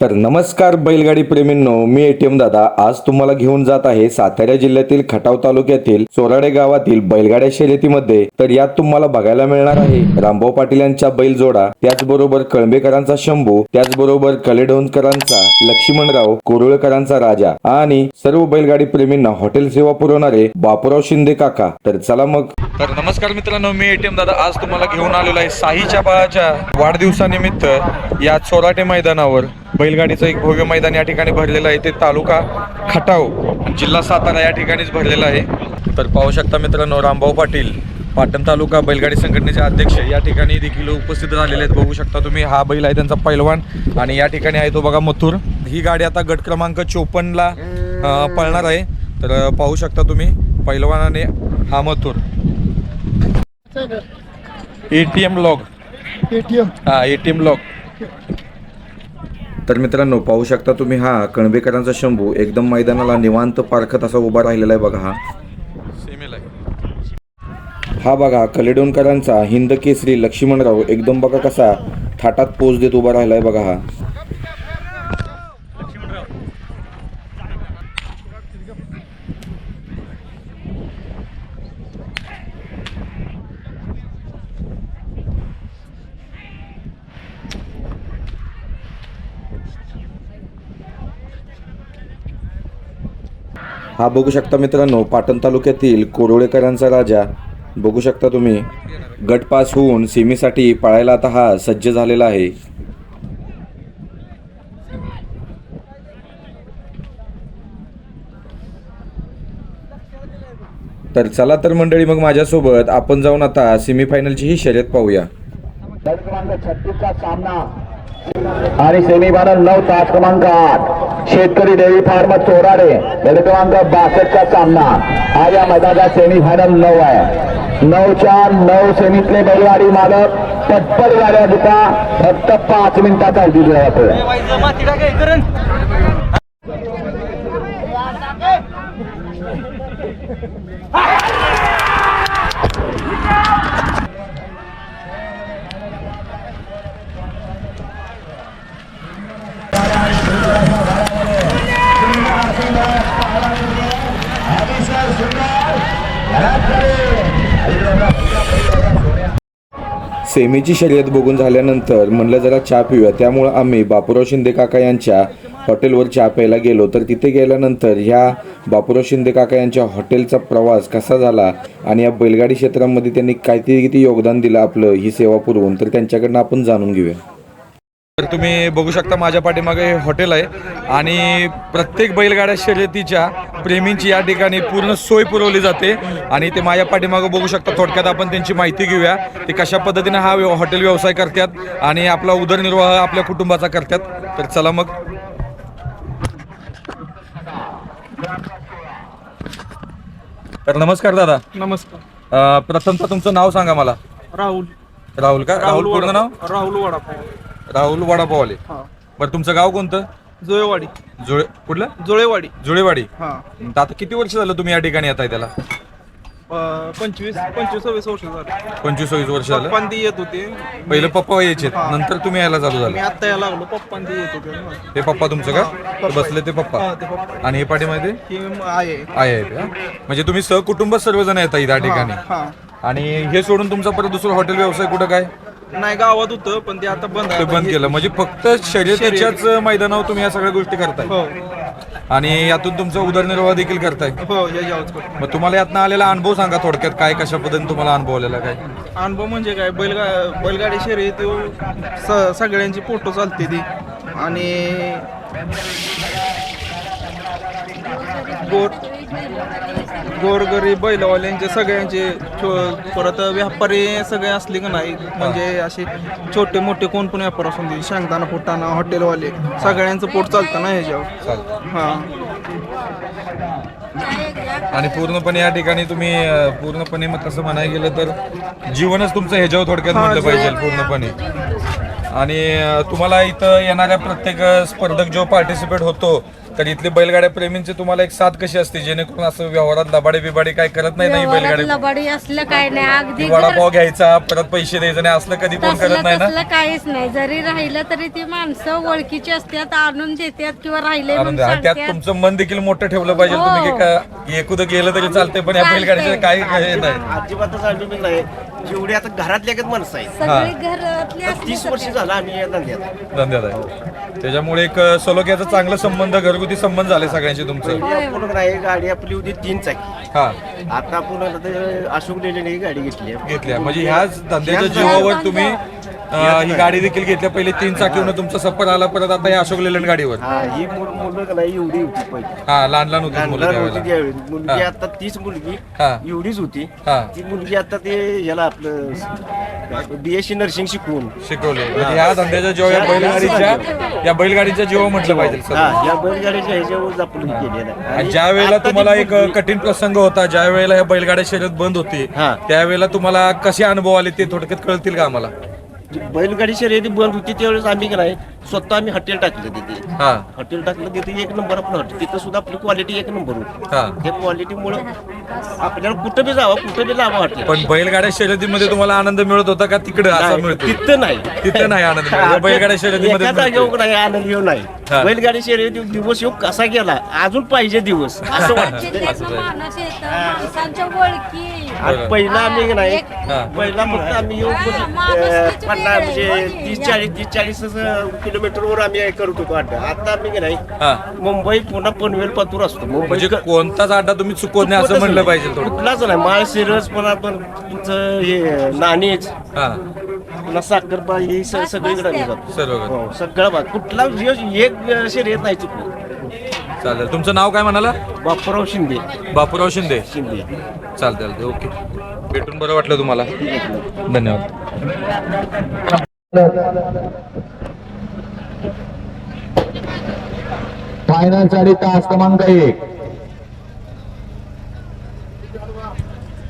तर नमस्कार बैलगाडी प्रेमींनो मी एटीएम दादा. आज तुम्हाला घेऊन जात आहे सातारा जिल्ह्यातील खटाव तालुक्यातील चोराडे गावातील बैलगाड्या शर्यतीमध्ये. तर यात तुम्हाला बघायला मिळणार आहे रामभाऊ पाटील यांचा बैलजोडा त्याचबरोबर कळंबेकरांचा शंभू त्याचबरोबर कलेडोनकरांचा लक्ष्मणराव कोरुळकरांचा राजा आणि सर्व बैलगाडी प्रेमींना हॉटेल सेवा पुरवणारे बापूराव शिंदे काका. तर चला मग. तर नमस्कार मित्रांनो मी एटीएम दादा. आज तुम्हाला घेऊन आलेलो आहे साईच्या बाळाच्या वाढदिवसानिमित्त या चोराटे मैदानावर. बैलगाडीचं एक भव्य मैदान या ठिकाणी भरलेलं आहे. ते तालुका खटाव जिल्हा सातारा या ठिकाणीच भरलेलं आहे. तर पाहू शकता मित्रांनो रामभाऊ पाटील पाटण तालुका बैलगाडी संघटनेचे अध्यक्ष या ठिकाणी देखील उपस्थित झालेले आहेत. बघू शकता तुम्ही हा बैल आहे त्यांचा पैलवान आणि या ठिकाणी आहे तो बघा मथुर. ही गाडी आता गट क्रमांक चोपन्नला पळणार आहे. तर पाहू शकता तुम्ही पैलवानाने हा मथुर. एटीएम लॉग. पेटीएम हा एटीएम लॉग. तर मित्रांनो पाहू शकता तुम्ही हा कणबेकरांचा शंभू एकदम मैदानाला निवांत पारखत असा उभा राहिलेला आहे बघा हा. आहे. हा बघा कलेडोनकरांचा हिंद केसरी लक्ष्मणराव एकदम बघा कसा थाटात पोच देत उभा राहिलाय बघा हा. हा बघू शकता मित्रांनो पाटण तालुक्यातील कोरोळेकरांचा राजा. बघू शकता तुम्ही गटपास होऊन सीमेसाठी पळायला आता हा सज्ज झालेला आहे. तर चला तर मंडळी मग माझ्यासोबत आपण जाऊन आता सेमीफायनलची ही शर्यत पाहूया. छत्तीसचा सामना आणि सेमीफायनल नऊ तास क्रमांक आठ. शेतकरी देवी फार्म चोराडे गट क्रमांक बासष्टचा सामना. हा या मैदानाचा सेमीफायनल नऊ आहे. नऊच्या नऊ सेमीतले बैलगाडी मालक पटपट गाड्या होता फक्त पाच मिनिटाचा दिला जातो सेमीची शर्यत बघून झाल्यानंतर म्हणलं जरा चहा पिऊया. त्यामुळं आम्ही बापूराव शिंदे काका यांच्या हॉटेलवर चहा प्यायला गेलो. तर तिथे गेल्यानंतर ह्या बापूराव शिंदे काका यांच्या हॉटेलचा प्रवास कसा झाला आणि या बैलगाडी क्षेत्रामध्ये त्यांनी काहीतरी किती योगदान दिलं आपलं ही सेवा पुरवून तर त्यांच्याकडनं आपण जाणून घेऊया. तर तुम्ही बघू शकता माझ्या पाठीमागे हे हॉटेल आहे आणि प्रत्येक बैलगाड्या शर्यतीच्या प्रेमींची या ठिकाणी पूर्ण सोय पुरवली जाते आणि ते माझ्या पाठीमागे बघू शकता थोडक्यात आपण त्यांची माहिती घेऊया. ते कशा पद्धतीने हा हॉटेल व्यवसाय करतात आणि आपला उदरनिर्वाह आपल्या कुटुंबाचा करतात. तर चला मग. तर नमस्कार दादा. नमस्कार. अं, प्रथमतः तुमचं नाव सांगा मला. राहुल. राहुल का? राहुल पूर्ण नाव. राहुल वडापाव. राहुल वडापावले हा. बरं तुमचं गाव कोणतं? जुळेवाडी. जुळे कुठलं? जुळेवाडी. जुळेवाडी. हा. आता किती वर्ष झालं तुम्ही या ठिकाणी येत आहे त्याला पंचवीस पंचवीस सव्वीस वर्ष झाले. पंचवीस सव्वीस वर्ष झालं? पप्पांती येत होते. पहिलं पप्पा यायचे नंतर तुम्ही यायला चालू मी झालं आता यायला लागलो पप्पांती येत होते ना. ते पप्पा तुमचं का? ते बसले ते पप्पा. हा, ते पप्पा. आणि हे पाठीमध्ये ही म- आहे. आहे का? म्हणजे तुम्ही सहकुटुंब सर्वजण येत आहे त्या ठिकाणी. हा. आणि हे सोडून तुमचा परत दुसरं हॉटेल व्यवसाय कुठं काय? नाही गावात होतं पण ते आता बंद ते आहे बंद केलं. म्हणजे फक्त शर्यतीच्याच मैदानावर तुम्ही या सगळ्या गोष्टी करताय. हो. आणि यातून तुमचा उदरनिर्वाह देखील करताय. हो या जावच करतो. मग तुम्हाला यातनं आलेला अनुभव सांगा थोडक्यात काय कशा पद्धतीने तुम्हाला अनुभव आलेला काय? अनुभव म्हणजे काय बैलगा बैलगाडी शर्यत स सगळ्यांची फोटो चालते ती. आणि गोर गोरगरीब बैलवाल्यांचे सगळ्यांचे छो- परत व्यापारी सगळे असले का नाही म्हणजे असे छोटे मोठे कोण पण व्यापार असून दे शेंगदाणा फुटाणा हॉटेलवाले सगळ्यांचं पोट चालतं ना ह्याच्यावर. हां. आणि पूर्णपणे या ठिकाणी तुम्ही अं, पूर्णपणे मग कसं म्हणायला गेलं तर जीवनच तुमचं ह्याच्यावर थोडक्यात म्हटलं पाहिजे पूर्णपणे. आणि अ, तुम्हाला इथं येणाऱ्या प्रत्येक अ, स्पर्धक जो पार्टिसिपेट होतो तर इथले बैलगाड्या प्रेमींची तुम्हाला एक साथ कशी असते? जेणेकरून असं व्यवहारात लबाडे बिबाडे काय करत नाही नाही बैलगाडी? लबाडी असलं काय नाही. अगदी वडापाव घ्यायचा परत पैसे द्यायचे नाही असलं कधी कोण करत तसलं नाही ना? तसलं काहीच नाही. जरी राहिलं तरी ती माणसं ओळखीची असतात आणून देतात किंवा राहिले म्हणून आनंद आणि त्यात सांगतात. तुमचं मन देखील मोठं ठेवलं पाहिजे. हो. तुम्ही की का एकूद गेलं तरी चालतंय पण या. बैलगाडीचं काही हे नाही. अजिबातच नाही. जेवढी आता घरातल्या एकच माणसं आहेत. सगळी घरातली असली तीस वर्ष झालं आम्ही या धंद्यात. धंद्यात आहे. त्याच्यामुळे एक सलोक्याचा चांगला संबंध घरगुती संबंध झाले सगळ्यांशी तुमचं? पहिली आपण नाही गाडी आपली होती तीन चाकी. हा. आता आपण आता ते अशोक लेलेने ही गाडी घेतली आहे. घेतल्या म्हणजे ह्याच धंद्याच्या जीवावर तुम्ही ही गाडी देखील घेतल्या. पहिले तीन चाकीवरून तुमचा सफर आला परत आता या अशोक लेलंड गाडीवर. हा ही मुल- मुलं का नाही एवढी होती पहिली. हा लहान लहान होती लहान मुलं लहान होती त्यावेळेला. त्यावेळी मुलगी हा. आता तीच मुलगी हा. एवढीच होती. हा. ती मुलगी आता ते याला आपलं बीएससी नर्सिंग शिकवून. शिकवले. म्हणजे ह्या धंद्याच्या जेव्हा या बैलगाडीच्या या बैलगाडीच्या जेव्हा म्हटलं पाहिजे सर. हा या बैलगाडीच्या ह्याच्यावर आपण केलेलं आहे. आणि ज्या वेळेला आता ती तुम्हाला एक मुलगी- कठीण प्रसंग होता ज्या वेळेला या बैलगाड्या शर्यत बंद होती हा. त्यावेळेला तुम्हाला कसे अनुभव आले ते थोडक्यात कळतील का आम्हाला? बैलगाडी शर्यती बंद होती त्यावेळेस आम्ही का नाही स्वतः आम्ही हॉटेल टाकलं तिथे. हा. हॉटेल टाकलं तिथे एक नंबर आपलं हॉटेल. तिथं सुद्धा आपली क्वालिटी एक नंबर होती. हा. त्या क्वालिटीमुळे आपल्याला कुठं बी जावं कुठं बी लावा हॉटेल. पण बैलगाड्या शर्यतीमध्ये तुम्हाला आनंद मिळत होता का तिकडे असा मिळतो तिथं नाही. तिथं नाही आनंद मिळत. बैलगाड्या शर्यतीमध्ये मिळतो. नाही आनंद येऊ नाही. हा. बैलगाडी शर्यती दिवस येऊ कसा गेला? अजून पाहिजे दिवस. असं वाटतं. जिल्ह्यातनं माणूस येतं माणसांच्या ओळखी. आणि पहिला आम्ही का नाही. हा. पहिला फक्त आम्ही येऊन हा, म्हणजे, पन्नास वेळ आहे. म्हणजे तीस चाळीस तीस चाळीस किलोमीटरवर आम्ही हे करत होतो अड्डा. आता आम्ही का नाही हा. मुंबई पुन्हा पनवेल पातूर असतो. मुंबई म्हणजे कोणताच अड्डा तुम्ही चुकवत नाही असं म्हणलं पाहिजे थोडं. कुठलाच नाही. माळ सिरस पुन्हा पण तुमचं हे नाणीच हा. पुन्हा साखरपा ही स- सगळीकडे आम्ही जातो. सर्व. हो सगळा भाग. कुठला दिवस एक शर्यत नाही चुकलो चालेल. तुमचं नाव काय म्हणाला? बापूराव शिंदे. बापूराव शिंदे. शिंदे. चालतंय चालतंय. ओके. भेटून बरं वाटलं तुम्हाला. धन्यवाद. फायनलसाठी तास क्रमांक एक.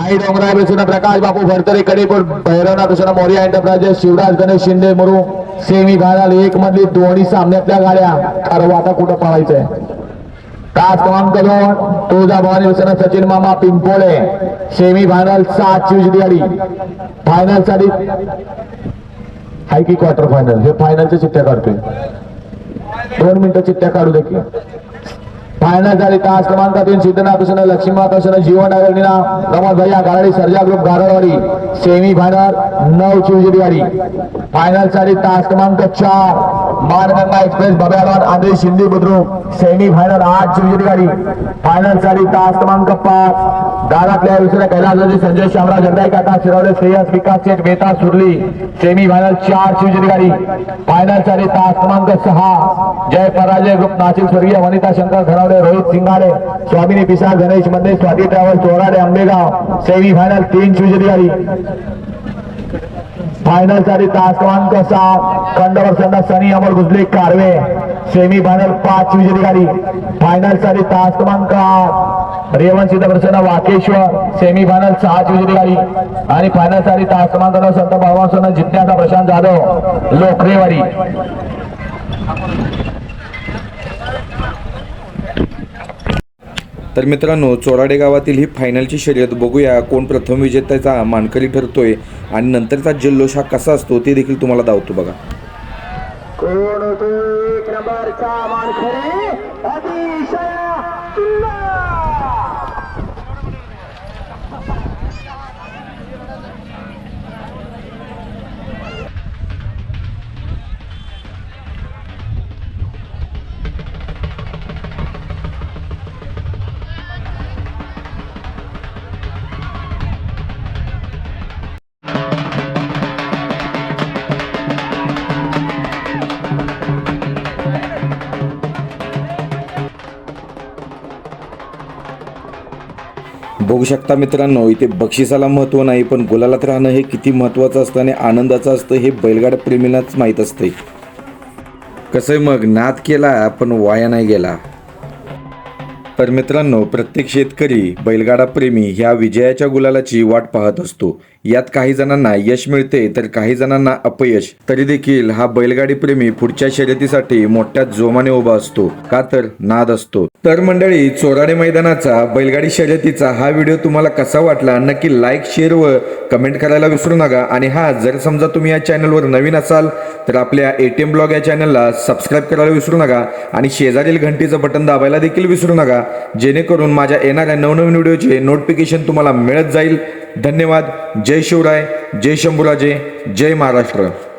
आई डोंगरा बेसुना प्रकाश बापू भरतरे कडेपूर भैरवनाथ कृष्ण मोरिया एंटरप्राइजेस शिवराज गणेश शिंदे मुरू सेमी फायनल एक मधली दोन्ही सामन्यातल्या गाड्या. ठरवा आता कुठं पळायचंय? तास क्रमांक दोन तुळजा भवानी कृष्ण सचिन मामा पिंपोळे. सेमी फायनल सात चिवची गाडी फायनलसाठी हाय की क्वार्टर फायनल हे फायनलच्या चिठ्ठ्या करतोय दोन मिनिटं चित्त्या काढू देखील पाहण्यासाठी झाली तास क्रमांक तीन सिद्धनाथ कृष्ण लक्ष्मीमा कृष्ण जीवन अगरणीना प्रमोद भैया गाडी Sarja group Garadwadi semi final नऊ चिवजिरी गाडी फायनलसाठी तास क्रमांक चार मानगंगा एक्सप्रेस बब्यावान आंध्री शिंदे बुद्रुक सेमी फायनल आठ चिवजी गाडी फायनलसाठी तास क्रमांक पाच दादा दारातल्या दुसऱ्या कैलासजी संजय शामराव जगदाई काका शिरवले श्रेयस विकास शेठ बेता सुरली सेमी फायनल चार शिवजी गाडी फायनलसाठी तास क्रमांक सहा जय पराजय ग्रुप नाशिक स्वर्गीय वनिता शंकर घरावडे रोहित सिंघाने स्वामिनी पिसा गणेशमध्ये Swati travel Chorade Ambegaon semi final तीन शिवजिरी आली फायनलसाठी तास क्रमांक सात खंडवर संघ सनी अमर गुजले कारवे। सेमी फायनल पाच विजेती गाडी फायनलसाठी तास क्रमांक आठ रेवण सिद्धप्रसन्न वाकेश्वर। सेमी फायनल सहा विजेती गाडी आणि फायनलसाठी तास क्रमांक नऊ संत बाबासोन जिज्ञासा प्रशांत जाधव लोकरेवाडी तर मित्रांनो चोराडे गावातील ही फायनलची शर्यत बघूया. कोण प्रथम विजेत्याचा मानकरी ठरतोय आणि नंतरचा जल्लोष हा कसा असतो ते देखील तुम्हाला दावतो बघा. कोण एक नंबरचा मानकरी? अतिशय बघू शकता मित्रांनो इथे बक्षिसाला महत्त्व नाही पण गुलालात राहणं हे किती महत्त्वाचं असतं आणि आनंदाचं असतं हे बैलगाड्या प्रेमीलाच माहीत असतंय कसं आहे मग नाद केला पण वाया नाही गेला. तर मित्रांनो प्रत्येक शेतकरी बैलगाडा प्रेमी ह्या विजयाच्या गुलालाची वाट पाहत असतो. यात काही जणांना यश मिळते तर काही जणांना अपयश. तरी देखील हा बैलगाडी प्रेमी पुढच्या शर्यतीसाठी मोठ्या जोमाने उभा असतो का तर नाद असतो. तर मंडळी चोराडे मैदानाचा बैलगाडी शर्यतीचा हा व्हिडिओ तुम्हाला कसा वाटला नक्की लाईक शेअर व कमेंट करायला विसरू नका. आणि हा जर समजा तुम्ही या चॅनलवर नवीन असाल तर आपल्या एटीएम ब्लॉग या चॅनलला सबस्क्राईब करायला विसरू नका. आणि शेजारील घंटीचं बटन दाबायला देखील विसरू नका जेणेकरून माझ्या येणाऱ्या नवनवीन व्हिडिओचे नोटिफिकेशन तुम्हाला मिळत जाईल. धन्यवाद. जय शिवराय जय शंभूराजे जय महाराष्ट्र.